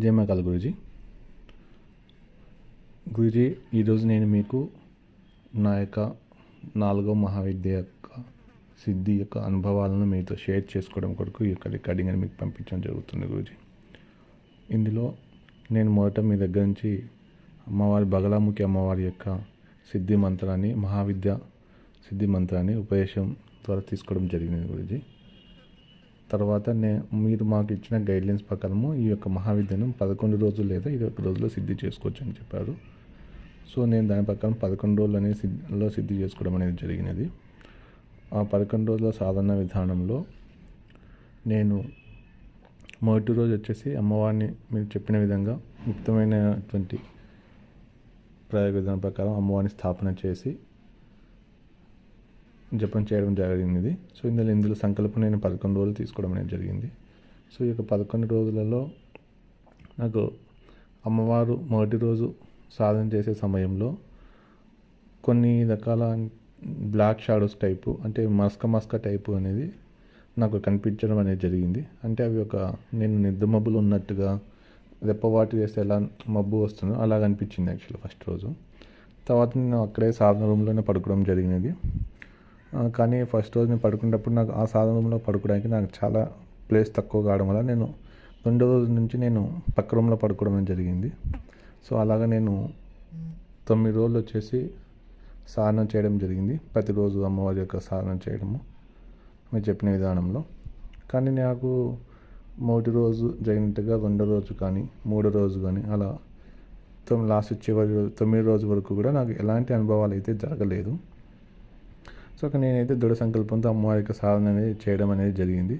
జై మకాల్ గురుజీ గురుజీ ఈరోజు నేను మీకు నా యొక్క నాలుగో మహావిద్య యొక్క సిద్ధి యొక్క అనుభవాలను మీతో షేర్ చేసుకోవడం కొరకు ఈ యొక్క రికార్డింగ్ అని మీకు పంపించడం జరుగుతుంది గురుజీ. ఇందులో నేను మొదట మీ దగ్గర నుంచి అమ్మవారి బగలాముఖి అమ్మవారి యొక్క సిద్ధి మంత్రాన్ని మహావిద్య సిద్ధి మంత్రాన్ని ఉపదేశం ద్వారా తీసుకోవడం జరిగింది గురుజీ. తర్వాత నే మీరు మాకు ఇచ్చిన గైడ్లైన్స్ ప్రకారము ఈ యొక్క మహావిద్యను పదకొండు రోజులు లేదా ఇరవై ఒక రోజుల్లో సిద్ధి చేసుకోవచ్చు అని చెప్పారు. సో నేను దాని ప్రకారం పదకొండు రోజులు అనేది సిద్ధిలో సిద్ధి చేసుకోవడం అనేది జరిగినది. ఆ పదకొండు రోజుల సాధన విధానంలో నేను మొదటి రోజు వచ్చేసి అమ్మవారిని మీరు చెప్పిన విధంగా ముక్తమైనటువంటి ప్రయోగ విధానం ప్రకారం అమ్మవారిని స్థాపన చేసి జపం చేయడం జరిగింది. సో ఇందులో ఇందులో సంకల్పం నేను పదకొండు రోజులు తీసుకోవడం అనేది జరిగింది. సో ఈ యొక్క పదకొండు రోజులలో నాకు అమ్మవారు మొదటి రోజు సాధన చేసే సమయంలో కొన్ని రకాల బ్లాక్ షాడోస్ టైపు అంటే మస్క మస్క టైపు అనేది నాకు కనిపించడం అనేది జరిగింది. అంటే అవి ఒక నేను నిద్ర మబ్బులు ఉన్నట్టుగా రెప్పవాటి చేస్తే ఎలా మబ్బు వస్తుందో అలా అనిపించింది యాక్చువల్లీ ఫస్ట్ రోజు. తర్వాత నేను అక్కడే సాధన రూమ్లోనే పడుకోవడం జరిగినది. కానీ ఫస్ట్ రోజు నేను పడుకునేటప్పుడు నాకు ఆ సాధన పడుకోవడానికి నాకు చాలా ప్లేస్ తక్కువ కావడం వల్ల నేను రెండో రోజు నుంచి నేను పక్క రూమ్లో పడుకోవడం జరిగింది. సో అలాగా నేను తొమ్మిది రోజులు వచ్చేసి సాధన చేయడం జరిగింది. ప్రతిరోజు అమ్మవారి యొక్క సాధన చేయడము మీరు చెప్పిన విధానంలో. కానీ నాకు మొదటి రోజు జరిగినట్టుగా రెండో రోజు కానీ మూడో రోజు కానీ అలా తొమ్మిది లాస్ట్ చివరి రోజు తొమ్మిది రోజు వరకు కూడా నాకు ఎలాంటి అనుభవాలు అయితే జరగలేదు. సో అక్కడ నేనైతే దృఢ సంకల్పంతో అమ్మవారి యొక్క సాధన అనేది చేయడం అనేది జరిగింది.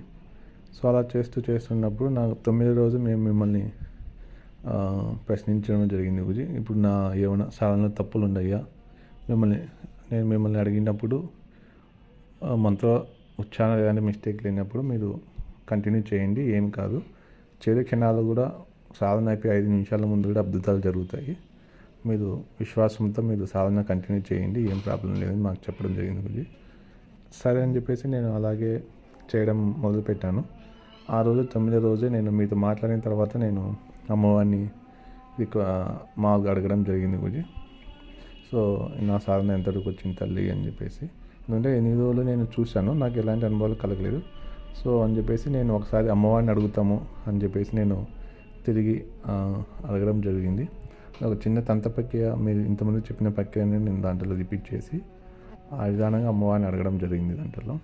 సో అలా చేస్తూ చేస్తున్నప్పుడు నాకు తొమ్మిది రోజు మేము మిమ్మల్ని ప్రశ్నించడం జరిగింది గురి ఇప్పుడు నా ఏమైనా సాధనలో తప్పులు ఉన్నాయా? మిమ్మల్ని నేను మిమ్మల్ని అడిగినప్పుడు మంత్ర ఉచ్చారణ లేదంటే మిస్టేక్ లేనప్పుడు మీరు కంటిన్యూ చేయండి ఏం కాదు. చివరి క్షణాలు కూడా సాధన అయిపోయి ఐదు నిమిషాల ముందు కూడా అద్భుతాలు జరుగుతాయి. మీరు విశ్వాసంతో మీరు సాధన కంటిన్యూ చేయండి ఏం ప్రాబ్లం లేదని మాకు చెప్పడం జరిగింది గురించి సరే అని చెప్పేసి నేను అలాగే చేయడం మొదలుపెట్టాను. ఆ రోజు తొమ్మిదో రోజే నేను మీతో మాట్లాడిన తర్వాత నేను అమ్మవారిని మా మాకు అడగడం జరిగింది గురించి సో నా సాధన ఎంతవరకు వచ్చింది తల్లి అని చెప్పేసి. ఎందుకంటే ఎన్ని రోజులు నేను చూశాను నాకు ఎలాంటి అనుభవాలు కలగలేదు. సో అని చెప్పేసి నేను ఒకసారి అమ్మవారిని అడుగుతాము అని చెప్పేసి నేను తిరిగి అడగడం జరిగింది. ఒక చిన్న తంత ప్రక్రియ మీరు ఇంతమంది చెప్పిన ప్రక్రియని నేను దాంట్లో రిపీట్ చేసి ఆ విధానంగా అమ్మవారిని అడగడం జరిగింది దాంట్లో.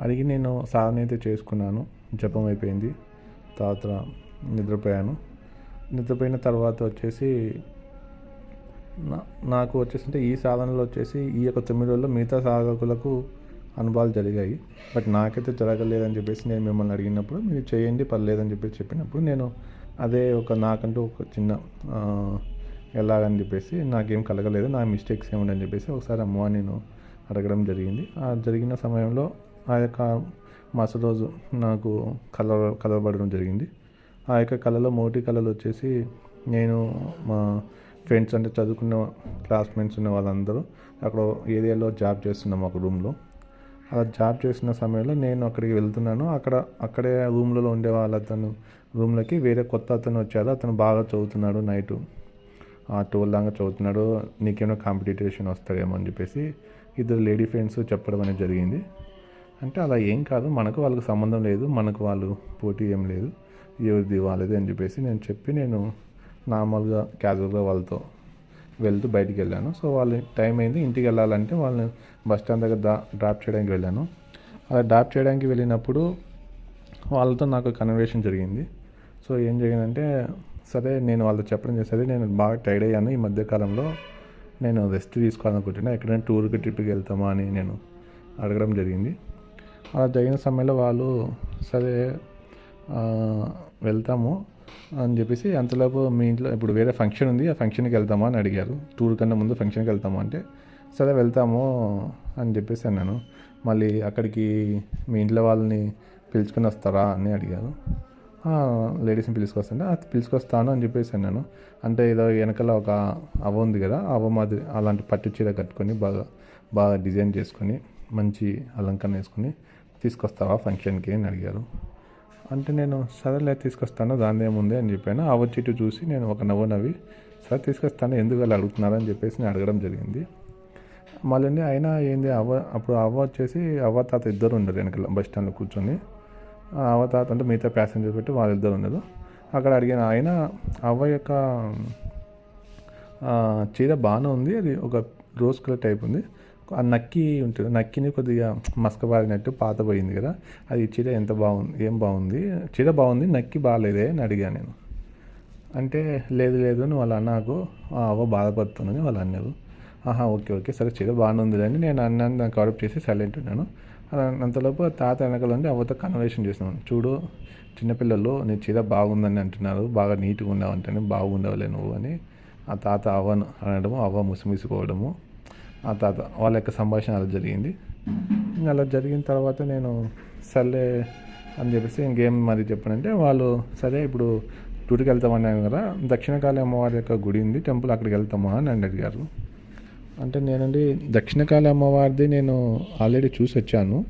అడిగి నేను సాధన అయితే చేసుకున్నాను జపం అయిపోయింది తర్వాత నిద్రపోయాను. నిద్రపోయిన తర్వాత వచ్చేసి నాకు వచ్చేసి అంటే ఈ సాధనలో వచ్చేసి ఈ యొక్క తొమ్మిది రోజుల్లో మిగతా సాధకులకు అనుభవాలు జరిగాయి. బట్ నాకైతే జరగలేదని చెప్పేసి నేను మిమ్మల్ని అడిగినప్పుడు మీరు చేయండి పర్లేదని చెప్పేసి చెప్పినప్పుడు నేను అదే ఒక నాకంటూ ఒక చిన్న ఎలాగని చెప్పేసి నాకేం కలగలేదు. నా మిస్టేక్స్ ఏముండని చెప్పేసి ఒకసారి అమ్మ నేను అడగడం జరిగింది. ఆ జరిగిన సమయంలో ఆ యొక్క మరుసటి రోజు నాకు కల కలవబడడం జరిగింది. ఆ యొక్క కళలో మోటి కళలు వచ్చేసి నేను మా ఫ్రెండ్స్ అంటే చదువుకున్న క్లాస్మేట్స్ ఉన్న వాళ్ళందరూ అక్కడ ఏరియాలో జాబ్ చేస్తున్నాం ఒక రూమ్లో. అలా జాబ్ చేసిన సమయంలో నేను అక్కడికి వెళ్తున్నాను. అక్కడ అక్కడే రూమ్లలో ఉండేవాళ్ళు అతను. రూమ్లోకి వేరే కొత్త అతను వచ్చాడు. అతను బాగా చదువుతున్నాడు నైట్. ట్వెల్వ్ దాకా చదువుతున్నాడు. నీకేమైనా కాంపిటేషన్ వస్తాడేమో అని చెప్పేసి ఇద్దరు లేడీ ఫ్రెండ్స్ చెప్పడం అనేది జరిగింది. అంటే అలా ఏం కాదు. మనకు వాళ్ళకి సంబంధం లేదు. మనకు వాళ్ళు పోటీ ఏం లేదు. ఎవరిది వాళ్ళది అని చెప్పేసి నేను చెప్పి నేను నార్మల్గా క్యాజువల్గా వాళ్ళతో వెళ్తూ బయటికి వెళ్ళాను. సో వాళ్ళు టైం అయింది. ఇంటికి వెళ్ళాలంటే వాళ్ళని బస్ స్టాండ్ దగ్గర దా డ్రాప్ చేయడానికి వెళ్ళాను. అలా డ్రాప్ చేయడానికి వెళ్ళినప్పుడు వాళ్ళతో నాకు కన్వర్సేషన్ జరిగింది. సో ఏం జరిగిందంటే సరే నేను వాళ్ళతో చెప్పడం చేసేది నేను బాగా టైర్డ్ అయ్యాను. ఈ మధ్యకాలంలో నేను రెస్ట్ తీసుకోవాలనుకుంటున్నా. ఎక్కడైనా టూర్కి ట్రిప్కి వెళ్తామా అని నేను అడగడం జరిగింది. అలా జరిగిన సమయంలో వాళ్ళు సరే వెళ్తాము అని చెప్పేసి అంతలోపు మీ ఇంట్లో ఇప్పుడు వేరే ఫంక్షన్ ఉంది ఆ ఫంక్షన్కి వెళ్తామా అని అడిగారు. టూర్ కన్నా ముందు ఫంక్షన్కి వెళ్తామా అంటే సరే వెళ్తాము అని చెప్పేసి అన్నాను. మళ్ళీ అక్కడికి మీ ఇంట్లో వాళ్ళని పిలుచుకొని వస్తారా అని అడిగారు. లేడీస్ని పిలుచుకొస్తుంటే పిలుచుకొస్తాను అని చెప్పేసి అన్నాను. అంటే ఏదో వెనకాల ఒక అవ్వ ఉంది కదా అవ్వ మాదిరి అలాంటి పట్టు చీర కట్టుకొని బాగా బాగా డిజైన్ చేసుకొని మంచి అలంకరణ వేసుకొని తీసుకొస్తావా ఫంక్షన్కి అని అడిగారు. అంటే నేను సరేలే తీసుకొస్తాను దాని ఏముంది అని చెప్పాను. అవ్వ చిట్టు చూసి నేను ఒక నవ్వు నవ్వి సరే తీసుకొస్తాను ఎందుకు అలా అడుగుతున్నారని చెప్పేసి నేను అడగడం జరిగింది. మళ్ళీ అయినా ఏంది అవ్వ అప్పుడు అవ్వ వచ్చేసి అవ్వ తాత ఇద్దరు ఉండరు వెనకాల బస్ స్టాండ్లో కూర్చొని. అవ్వ తాత అంటే మిగతా ప్యాసింజర్ పెట్టి వాళ్ళిద్దరు ఉండరు. అక్కడ అడిగిన ఆయన అవ్వ యొక్క చీర బాగానే ఉంది అది ఒక రోజ్ కలర్ టైప్ ఉంది. ఆ నక్కి ఉంటుంది. నక్కిని కొద్దిగా మసకబారినట్టు పాత పోయింది కదా. అది ఈ చీర ఎంత బాగుంది ఏం బాగుంది? చీర బాగుంది నక్కి బాగాలేదే అని అడిగాను నేను. అంటే లేదు లేదు అని వాళ్ళ నాకు "ఆ, అవ్వ బాధపడుతుందని వాళ్ళు అన్నారు ఆహా ఓకే ఓకే సరే చీర బాగానే అని నేను అన్నాను నాకు కవరప్ చేసి సైలెంట్ ఉన్నాను. అంతలోపు తాత వెనకాల ఉండి అవ్వతో కన్వర్సేషన్ చేస్తున్నాను. చూడు చిన్నపిల్లలు నీ చీర బాగుందని అంటున్నారు. బాగా నీట్గా ఉన్నావు అంటే బాగుండవలే నువ్వు అని ఆ తాత అవ్వను అనడము అవ్వ ముసిమిసిపోవడము. ఆ తాత వాళ్ళ యొక్క సంభాషణ అలా జరిగింది. ఇంకా అలా జరిగిన తర్వాత నేను సర్లే అని చెప్పేసి ఇంకేం మరి చెప్పనంటే వాళ్ళు సరే ఇప్పుడు టూర్కి వెళ్తామన్నాను కదా దక్షిణకాళి అమ్మవారి యొక్క గుడి ఉంది టెంపుల్ అక్కడికి వెళ్తామా అని నన్ను అడిగారు. అంటే నేనండి దక్షిణకాళి అమ్మవారిది నేను ఆల్రెడీ చూసి వచ్చాను.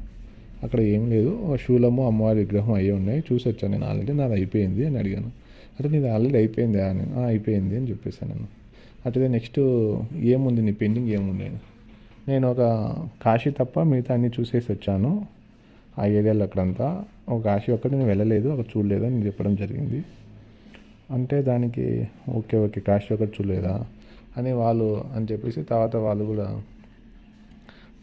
అక్కడ ఏం లేదు శూలము అమ్మవారి విగ్రహం అయ్యి ఉన్నాయి చూసి వచ్చాను నేను ఆల్రెడీ నాది అయిపోయింది అని అడిగాను. అంటే నీది ఆల్రెడీ అయిపోయిందా అని అయిపోయింది అని చెప్పేసాను నేను. అట్లయితే నెక్స్ట్ ఏముంది? నీ పెండింగ్ ఏముంది? నేను ఒక కాశీ తప్ప మిగతా అన్నీ చూసేసి వచ్చాను. ఆ ఏరియాలో అక్కడంతా. ఒక కాశీ ఒక్కటి నేను వెళ్ళలేదు అక్కడ చూడలేదు అని చెప్పడం జరిగింది. అంటే దానికి ఓకే ఓకే కాశీ ఒకటి చూడలేదా? అని వాళ్ళు అని చెప్పేసి తర్వాత వాళ్ళు కూడా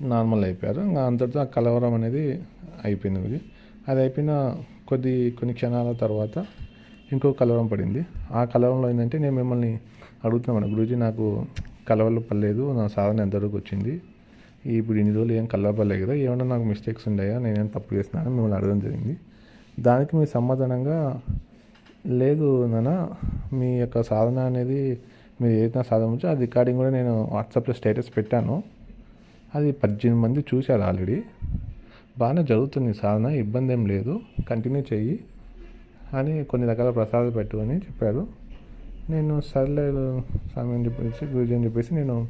నార్మల్ అయిపోయారు. ఇంకా అంతటితో ఆ కలవరం అనేది అయిపోయింది అది అయిపోయిన కొద్ది కొన్ని క్షణాల తర్వాత ఇంకో కలవరం పడింది. ఆ కలవరంలో ఏంటంటే నేను మిమ్మల్ని అడుగుతున్నాం గురూజీ నాకు కలవలు పడలేదు. నా సాధన ఎంతవరకు వచ్చింది? ఇప్పుడు ఇన్ని రోజులు ఏం కలవపడలేదు కదా. ఏమైనా నాకు మిస్టేక్స్ ఉన్నాయా? నేనేం తప్పు చేస్తున్నాను మిమ్మల్ని అడగడం జరిగింది. దానికి మీ సమాధానంగా లేదు నాన్న మీ యొక్క సాధన అనేది మీరు ఏదైనా సాధన ఉంచో ఆ రికార్డింగ్ కూడా నేను వాట్సాప్లో స్టేటస్ పెట్టాను. అది పద్దెనిమిది మంది చూశారు ఆల్రెడీ. బాగానే జరుగుతుంది సాధన ఇబ్బంది ఏం లేదు. కంటిన్యూ చెయ్యి అని కొన్ని రకాల ప్రసాదాలు పెట్టు అని చెప్పారు. నేను సర్లే స్వామి అని చెప్పేసి గురుజీ అని చెప్పేసి నేను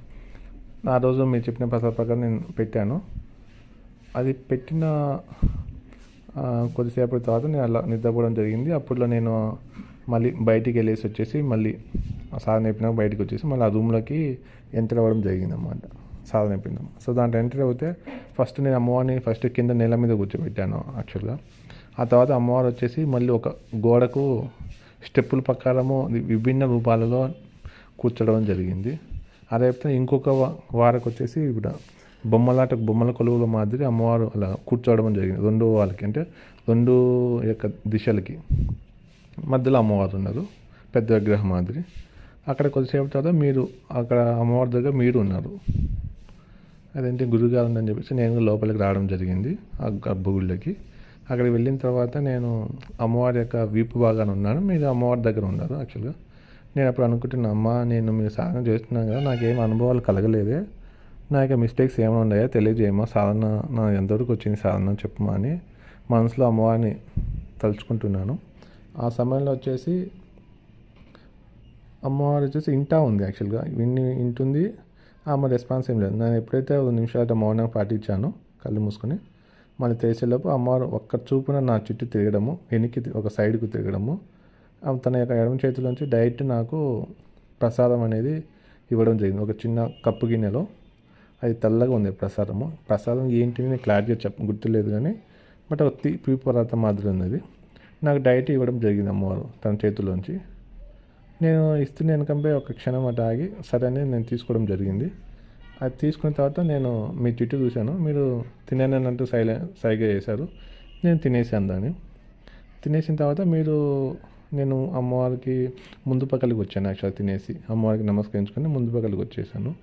ఆ రోజు మీరు చెప్పిన ప్రసాద ప్రకారం నేను పెట్టాను. అది పెట్టిన కొద్దిసేపటి తర్వాత నేను అలా నిద్రపోవడం జరిగింది. అప్పట్లో నేను మళ్ళీ బయటికి వెళ్ళేసి వచ్చేసి మళ్ళీ సాధన అయిపోయినాక బయటకు వచ్చేసి మళ్ళీ ఆ రూమ్లోకి ఎంటర్ అవ్వడం జరిగింది అన్నమాట సాధన అయిపోయిందాం సో దాంట్లో ఎంటర్ అవుతే ఫస్ట్ నేను అమ్మవారిని ఫస్ట్ కింద నేల మీద కూర్చోబెట్టాను యాక్చువల్గా ఆ తర్వాత అమ్మవారు వచ్చేసి మళ్ళీ ఒక గోడకు స్టెప్పుల ప్రకారము విభిన్న రూపాలలో కూర్చోవడం జరిగింది. అదే ఇంకొక వారకు వచ్చేసి ఇప్పుడు బొమ్మలాట బొమ్మల కొలువుల మాదిరి అమ్మవారు అలా కూర్చోవడం జరిగింది. రెండు వాళ్ళకి అంటే రెండు యొక్క దిశలకి. మధ్యలో అమ్మవారు ఉన్నారు పెద్ద విగ్రహం మాదిరి. అక్కడ కొద్దిసేపు తర్వాత మీరు అక్కడ అమ్మవారి దగ్గర మీరు ఉన్నారు. అదేంటి గురుగారు ఉందని చెప్పేసి నేను లోపలికి రావడం జరిగింది ఆ గర్భగుళ్ళకి అక్కడికి వెళ్ళిన తర్వాత నేను అమ్మవారి యొక్క వీపు బాగానే ఉన్నాను. మీరు అమ్మవారి దగ్గర ఉన్నారు యాక్చువల్గా నేను అప్పుడు అనుకుంటున్నా అమ్మ నేను మీరు సాధన చేస్తున్నాను కదా నాకేం అనుభవాలు కలగలేదే. నా యొక్క మిస్టేక్స్ ఏమైనా ఉన్నాయో? తెలియజేయమా సాధన నా ఎంతవరకు వచ్చింది సాధన చెప్పమా అని మనసులో అమ్మవారిని తలుచుకుంటున్నాను. ఆ సమయంలో వచ్చేసి అమ్మవారు వచ్చేసి ఇంటా ఉంది యాక్చువల్గా విన్ని ఇంటుంది ఆమె రెస్పాన్స్ ఏం లేదు. నేను ఎప్పుడైతే ఒక నిమిషాలు మౌనంగా పాటించానో కళ్ళు మూసుకొని మళ్ళీ తెరిచేలోపు అమ్మవారు ఒక్క చూపున నా చుట్టూ తిరగడము వెనక్కి ఒక సైడ్కు తిరగడము. తన యొక్క ఎడమ చేతిలోంచి డైరెక్ట్ నాకు ప్రసాదం అనేది ఇవ్వడం జరిగింది. ఒక చిన్న కప్పు గిన్నెలో. అది తెల్లగా ఉంది ప్రసాదము. ప్రసాదం ఏంటిని నేను క్లారిటీగా చెప్ప గుర్తులేదు కానీ బట్ ఒక తీపి పదార్థం మాదిరి ఉంది అది నాకు డైట్ ఇవ్వడం జరిగింది అమ్మవారు తన చేతిలోంచి. నేను ఇస్తున్న వెనకంపై ఒక క్షణం అటు ఆగి సరే అని నేను తీసుకోవడం జరిగింది. అది తీసుకున్న తర్వాత నేను మీ చుట్టూ చూశాను. మీరు తినేనంటూ సైలె సైగా చేశారు. నేను తినేసాను దాన్ని. తినేసిన తర్వాత మీరు నేను అమ్మవారికి ముందు పక్కలకి వచ్చాను యాక్చువల్గా తినేసి. అమ్మవారికి నమస్కరించుకొని ముందు పక్కలకి వచ్చేసాను.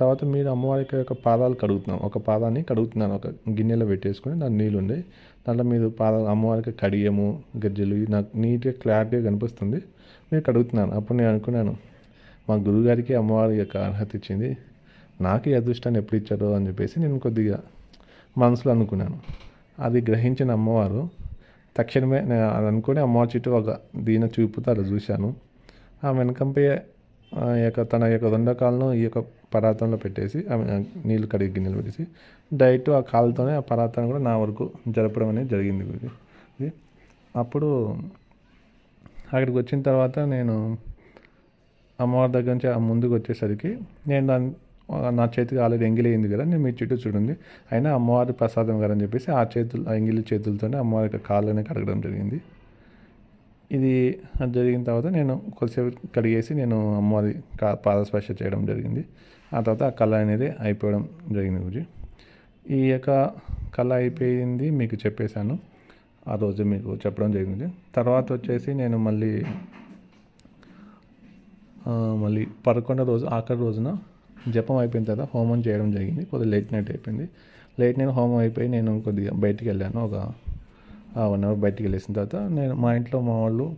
తర్వాత మీరు అమ్మవారికి ఒక పాదాలు కడుగుతున్నాం. ఒక పాదాన్ని కడుగుతున్నాను. ఒక గిన్నెలో పెట్టేసుకొని దాని నీళ్ళు ఉండే దాంట్లో మీరు పాదాలు అమ్మవారికి కడియము గజ్జలు నాకు నీట్గా క్లారిటీగా కనిపిస్తుంది. మీరు కడుగుతున్నాను. అప్పుడు నేను అనుకున్నాను మా గురుగారికి అమ్మవారి యొక్క అర్హత ఇచ్చింది. నాకు ఈ అదృష్టాన్ని ఎప్పుడు ఇచ్చారో అని చెప్పేసి నేను కొద్దిగా మనసులో అనుకున్నాను. అది గ్రహించిన అమ్మవారు తక్షణమే నేను అది అనుకుని అమ్మవారి చుట్టూ ఒక దీన చూపుతో అలా చూశాను. ఆ వెనకంపై ఆ యొక్క తన యొక్క రెండో కాళ్ళను ఈ యొక్క పరాతంలో పెట్టేసి ఆమె నీళ్ళు కడిగి గిన్నెలు పెట్టేసి డైరెక్ట్ ఆ కాలుతోనే ఆ పరాతాన్ని కూడా నా వరకు జరపడం అనేది జరిగింది అప్పుడు అక్కడికి వచ్చిన తర్వాత నేను అమ్మవారి దగ్గర నుంచి ఆ ముందుకు వచ్చేసరికి నేను దాన్ని నా చేతికి ఆల్రెడీ ఎంగిలి అయింది కదా నేను మీ చుట్టూ చూడండి. అయినా అమ్మవారి ప్రసాదం కదా అని చెప్పేసి ఆ చేతులు ఆ ఎంగిలి చేతులతోనే అమ్మవారి యొక్క కాళ్ళని కడగడం జరిగింది. ఇది అది జరిగిన తర్వాత నేను కొద్దిసేపు కడిగేసి నేను అమ్మవారి కా పాదస్పర్శ చేయడం జరిగింది. ఆ తర్వాత ఆ కళ అనేది అయిపోవడం జరిగింది గురించి ఈ యొక్క కళ అయిపోయింది మీకు చెప్పేశాను. ఆ రోజు మీకు చెప్పడం జరిగింది. తర్వాత వచ్చేసి నేను మళ్ళీ మళ్ళీ పదకొండో రోజు ఆఖరి రోజున జపం అయిపోయిన తర్వాత హోమం చేయడం జరిగింది. కొద్దిగా లేట్ నైట్ అయిపోయింది. లేట్ నైట్ హోమం అయిపోయి నేను కొద్దిగా బయటికి వెళ్ళాను. ఒక వన్ అవర్ బయటికి వెళ్ళేసిన తర్వాత నేను మా ఇంట్లో మా వాళ్ళు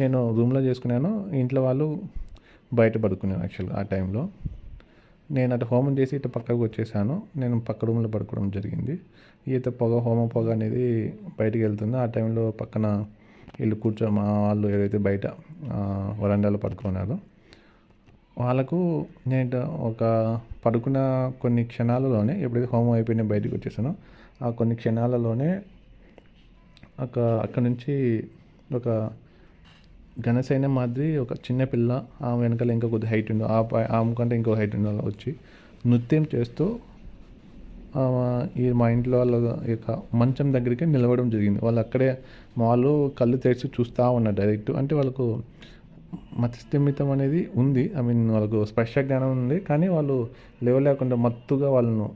నేను రూమ్లో చేసుకున్నాను. ఇంట్లో వాళ్ళు బయట పడుకున్నాను యాక్చువల్గా ఆ టైంలో నేను అటు హోమం చేసి ఇటు పక్కకు వచ్చేసాను. నేను పక్క రూమ్లో పడుకోవడం జరిగింది. ఈత పొగ హోమ పొగ అనేది బయటికి వెళ్తుంది. ఆ టైంలో పక్కన వీళ్ళు కూర్చో మా వాళ్ళు ఏదైతే బయట వరండాలో పడుకున్నారో. వాళ్ళకు నేను ఒక పడుకున్న కొన్ని క్షణాలలోనే ఎప్పుడైతే హోమం అయిపోయిన బయటకు వచ్చేసానో ఆ కొన్ని క్షణాలలోనే ఒక అక్కడ నుంచి ఒక ఘనసైన మాదిరి ఒక చిన్న పిల్ల ఆమె వెనకాల ఇంకా కొద్ది హైట్ ఉండు ఆ ఆమె కంటే ఇంకో హైట్ ఉండు అలా వచ్చి నృత్యం చేస్తూ ఈ మా ఇంట్లో వాళ్ళ యొక్క మంచం దగ్గరికి నిలవడం జరిగింది. వాళ్ళు అక్కడే వాళ్ళు కళ్ళు తెరిచి చూస్తూ ఉన్నారు డైరెక్ట్. అంటే వాళ్ళకు మత్స్యమితం అనేది ఉంది. ఐ మీన్ వాళ్ళకు స్పర్శ జ్ఞానం ఉంది. కానీ వాళ్ళు లేవలేకుండా మత్తుగా వాళ్ళను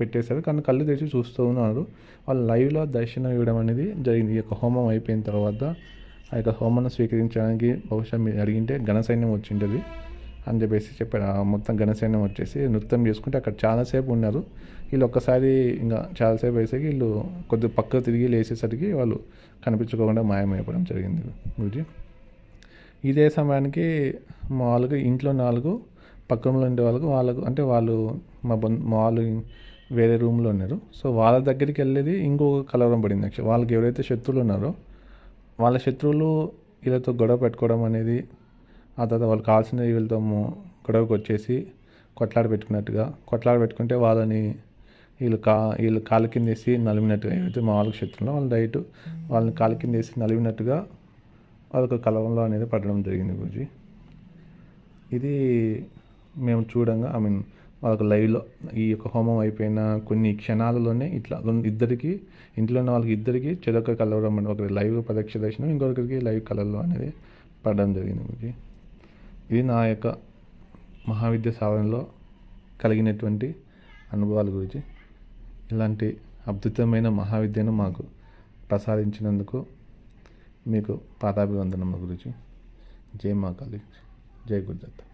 పెట్టేశారు. కానీ కళ్ళు తెరిచి చూస్తూ ఉన్నారు. వాళ్ళు లైవ్లో దర్శనం ఇవ్వడం అనేది జరిగింది. ఈ యొక్క హోమం అయిపోయిన తర్వాత ఆ యొక్క హోమాన్ని స్వీకరించడానికి బహుశా మీరు అడిగింటే ఘనసైన్యం వచ్చింటుంది అని చెప్పేసి చెప్పారు. ఆ మొత్తం ఘనసైన్యం వచ్చేసి నృత్యం చేసుకుంటే అక్కడ చాలాసేపు ఉన్నారు. వీళ్ళు ఒక్కసారి ఇంకా చాలాసేపు వేసేకి వీళ్ళు కొద్దిగా పక్కకు తిరిగి లేచేసరికి వాళ్ళు కనిపించుకోకుండా మాయమైపోవడం జరిగింది. గురుజీ. ఇదే సమయానికి మా వాళ్ళకి ఇంట్లో నాలుగు పక్క రూమ్లో ఉండే వాళ్ళకు వాళ్ళకు అంటే వాళ్ళు మా బంధు మా వాళ్ళు వేరే రూమ్లో ఉన్నారు. సో వాళ్ళ దగ్గరికి వెళ్ళేది ఇంకొక కలవరం పడింది యాక్చువల్ వాళ్ళకి ఎవరైతే శత్రువులు ఉన్నారో వాళ్ళ శత్రువులు వీళ్ళతో గొడవ పెట్టుకోవడం అనేది ఆ తర్వాత వాళ్ళు కావాల్సిన వీళ్ళతో గొడవకు వచ్చేసి కొట్లాడ పెట్టుకున్నట్టుగా కొట్లాడ పెట్టుకుంటే వాళ్ళని వీళ్ళు కా వీళ్ళు కాలు కింద వేసి నలిమినట్టుగా ఏవైతే మా వాళ్ళకి శత్రువులో వాళ్ళ డైట్ వాళ్ళని కాలు కింద వేసి నలిమినట్టుగా అదొక కలవంలో అనేది పడడం జరిగింది గురుజీ. ఇది మేము చూడంగా ఐ మీన్ వాళ్ళకు లైవ్లో ఈ యొక్క హోమం అయిపోయిన కొన్ని క్షణాలలోనే ఇట్లా ఇద్దరికి ఇంట్లో ఉన్న వాళ్ళకి ఇద్దరికి చెరొక కలవడం అనేది ఒకరి లైవ్ ప్రత్యక్ష దర్శనం ఇంకొకరికి లైవ్ కలర్లో అనేది పడడం జరిగింది గురుజీ. ఇది నా యొక్క మహావిద్య సాధనలో కలిగినటువంటి అనుభవాల గురించి ఇలాంటి అద్భుతమైన మహావిద్యను మాకు ప్రసాదించినందుకు మీకు పాదాభివందనముల గురించి. జై మా కాళీ. జై గురుదత్త.